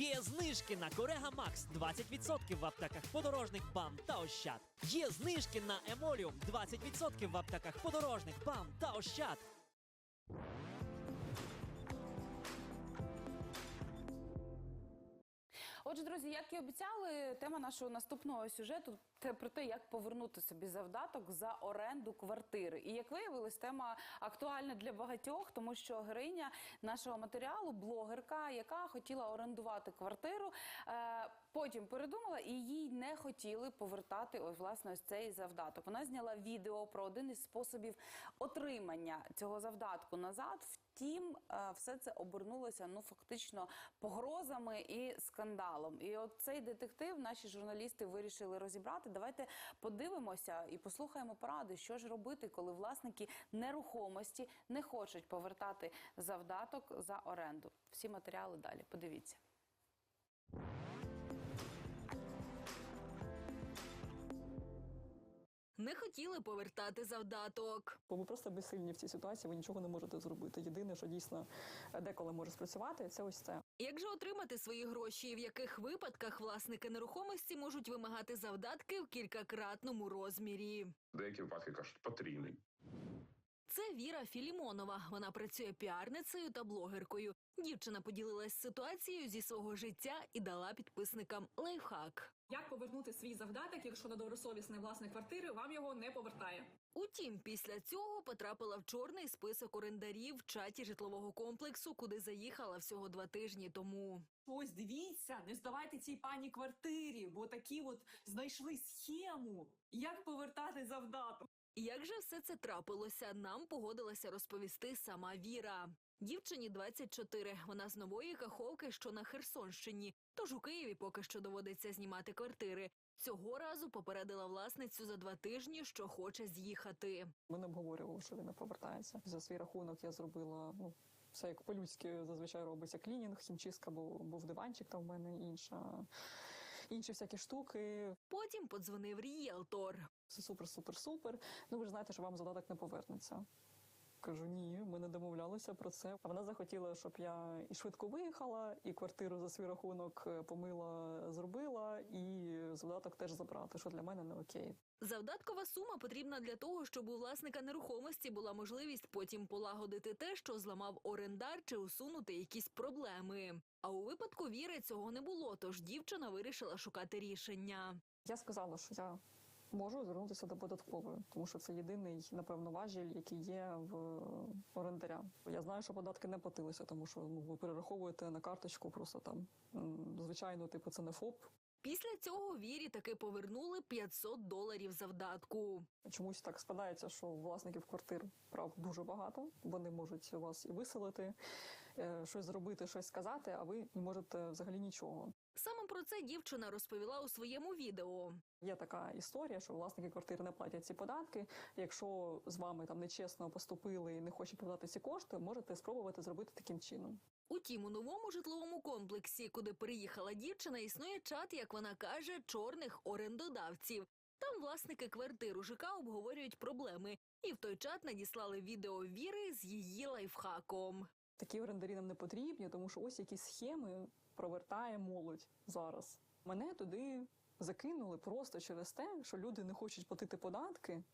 Є знижки на Корега Макс 20% в аптеках подорожник БАМ та Ощад. Є знижки на Емоліум 20% в аптеках подорожник БАМ та Ощад. Отже, друзі, як і обіцяли, тема нашого наступного сюжету це про те, як повернути собі завдаток за оренду квартири. І як виявилось, тема актуальна для багатьох, тому що героїня нашого матеріалу, блогерка, яка хотіла орендувати квартиру, е, потім передумала і їй не хотіли повертати ось власне ось цей завдаток. Вона зняла відео про один із способів отримання цього завдатку назад. Втім, е, все це обернулося ну фактично погрозами і скандалом. І от цей детектив наші журналісти вирішили розібрати. Давайте подивимося і послухаємо поради, що ж робити, коли власники нерухомості не хочуть повертати завдаток за оренду. Всі матеріали далі. Подивіться. Не хотіли повертати завдаток. Бо ви просто безсильні в цій ситуації, ви нічого не можете зробити. Єдине, що дійсно деколи може спрацювати, це ось це. Як же отримати свої гроші? і В яких випадках власники нерухомості можуть вимагати завдатки в кількакратному розмірі? Деякі випадки кажуть потрійний. Це Віра Філімонова. Вона працює піарницею та блогеркою. Дівчина поділилась ситуацією зі свого життя і дала підписникам лайфхак. Як повернути свій завдаток, якщо недобросовісний власник квартири вам його не повертає? Утім, після цього потрапила в чорний список орендарів в чаті житлового комплексу, куди заїхала всього два тижні тому. Ось дивіться, не здавайте цій пані квартирі, бо такі от знайшли схему, як повертати завдаток. Як же все це трапилося, нам погодилася розповісти сама Віра. Дівчині 24, вона з нової каховки, що на Херсонщині. Тож у Києві поки що доводиться знімати квартири. Цього разу попередила власницю за два тижні, що хоче з'їхати. Ми не обговорювали, що він не повертається. За свій рахунок я зробила ну. Все як по-людськи зазвичай робиться клінінг, хімчистка, бо був диванчик там в мене інша, інші всякі штуки. Потім подзвонив рієлтор. Все супер, супер, супер. Ну ви ж знаєте, що вам задаток не повернеться. Кажу, ні, ми не домовлялися про це. А вона захотіла, щоб я і швидко виїхала, і квартиру за свій рахунок е, помила, зробила, і задаток теж забрати, що для мене не окей. Завдаткова сума потрібна для того, щоб у власника нерухомості була можливість потім полагодити те, що зламав орендар, чи усунути якісь проблеми. А у випадку віри цього не було, тож дівчина вирішила шукати рішення. Я сказала, що я можу звернутися до податкової, тому що це єдиний, напевно, важіль, який є в орендаря. Я знаю, що податки не платилися, тому що ну, ви перераховуєте на карточку просто там звичайно, типу, це не ФОП. Після цього вірі таки повернули 500 доларів завдатку. Чомусь так складається, що власників квартир прав дуже багато. Вони можуть вас і виселити, е, щось зробити, щось сказати, а ви не можете взагалі нічого. Саме про це дівчина розповіла у своєму відео. Є така історія, що власники квартир не платять ці податки. Якщо з вами там нечесно поступили і не хочуть подати ці кошти, можете спробувати зробити таким чином. Утім, у новому житловому комплексі, куди переїхала дівчина, існує чат, як вона каже, чорних орендодавців. Там власники квартир у ЖК обговорюють проблеми, і в той чат надіслали відео віри з її лайфхаком. Такі орендарі нам не потрібні, тому що ось які схеми провертає молодь зараз. Мене туди закинули просто через те, що люди не хочуть платити податки,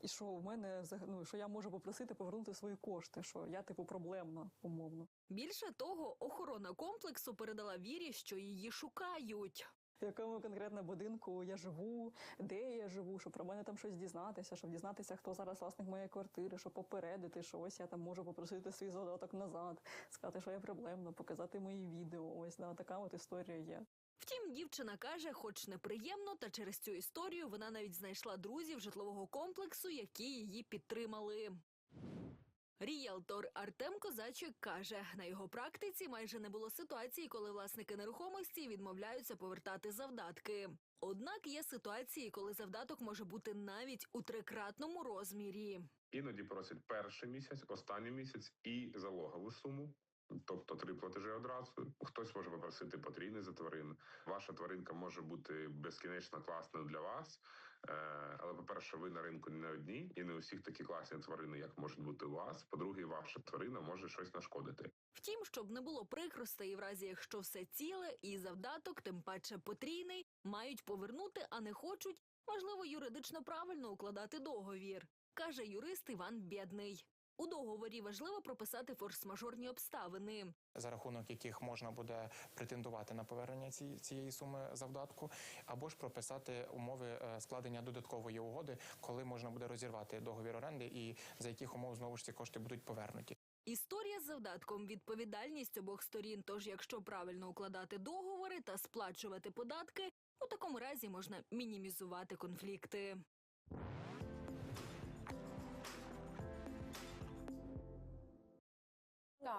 і що в мене ну, що я можу попросити повернути свої кошти, що я типу проблемна, умовно. Більше того, охорона комплексу передала вірі, що її шукають. В якому конкретно будинку я живу, де я живу, щоб про мене там щось дізнатися, щоб дізнатися, хто зараз власник моєї квартири, щоб попередити, що ось я там можу попросити свій задаток назад, сказати, що я проблемна, показати мої відео. Ось да, така от історія є. Втім, дівчина каже, хоч неприємно, та через цю історію вона навіть знайшла друзів житлового комплексу, які її підтримали. Ріелтор Артем Козачик каже, на його практиці майже не було ситуації, коли власники нерухомості відмовляються повертати завдатки. Однак є ситуації, коли завдаток може бути навіть у трикратному розмірі. Іноді просять перший місяць, останній місяць і залогову суму. Тобто три платежі одразу. Хтось може попросити потрійний за тварину. Ваша тваринка може бути безкінечно класною для вас. Е, але, по-перше, ви на ринку не одні, і не усіх такі класні тварини, як можуть бути у вас. По-друге, ваша тварина може щось нашкодити. Втім, щоб не було прикростей в разі, якщо все ціле і завдаток, тим паче потрійний, мають повернути, а не хочуть. Важливо юридично правильно укладати договір, каже юрист Іван Бєдний. У договорі важливо прописати форс-мажорні обставини. за рахунок яких можна буде претендувати на повернення цієї суми завдатку, або ж прописати умови е, складення додаткової угоди, коли можна буде розірвати договір оренди і за яких умов знову ж ці кошти будуть повернуті. Історія з завдатком відповідальність обох сторін. Тож, якщо правильно укладати договори та сплачувати податки, у такому разі можна мінімізувати конфлікти.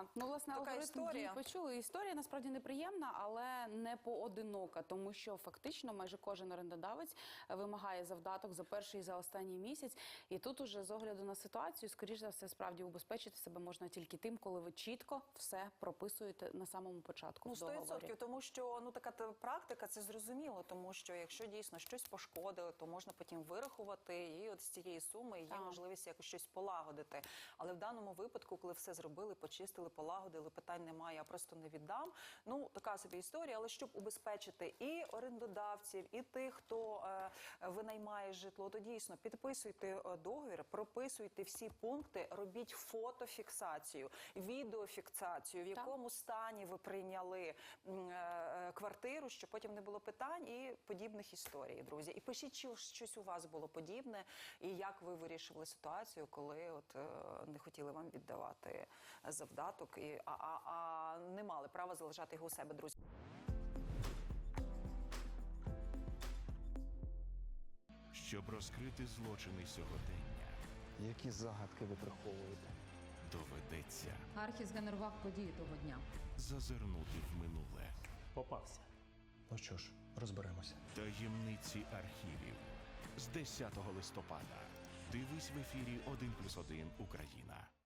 Так, ну власне Така алгоритм історія. почули. Історія насправді неприємна, але не поодинока, тому що фактично майже кожен орендодавець е, вимагає завдаток за перший і за останній місяць. І тут уже з огляду на ситуацію, скоріш за все, справді убезпечити себе можна тільки тим, коли ви чітко все прописуєте на самому початку. Ну, 100%, тому що ну така практика, це зрозуміло, тому що якщо дійсно щось пошкодили, то можна потім вирахувати, і от з цієї суми є Так. можливість якось щось полагодити. Але в даному випадку, коли все зробили, почистили, полагодили, питань немає, я просто не віддам. Ну така собі історія. Але щоб убезпечити і орендодавців, і тих, хто е, винаймає житло, то дійсно підписуйте е, договір, прописуйте всі пункти, робіть фотофіксацію, відеофіксацію, в якому стані ви прийняли е, квартиру, щоб потім не було питань і подібних історій, друзі. І пишіть, чи щось у вас було подібне, і як ви вирішували ситуацію, коли от е, не хотіли вам віддавати завдаток, і а, а, а не мали права залишати його у себе, друзі. Щоб розкрити злочини сьогодення, Які загадки ви приховуєте? доведеться Архі згенерував події того дня. зазирнути в минуле Попався. Ну що ж, розберемося. таємниці архівів з 10 листопада. Дивись в ефірі 1+,1 Україна.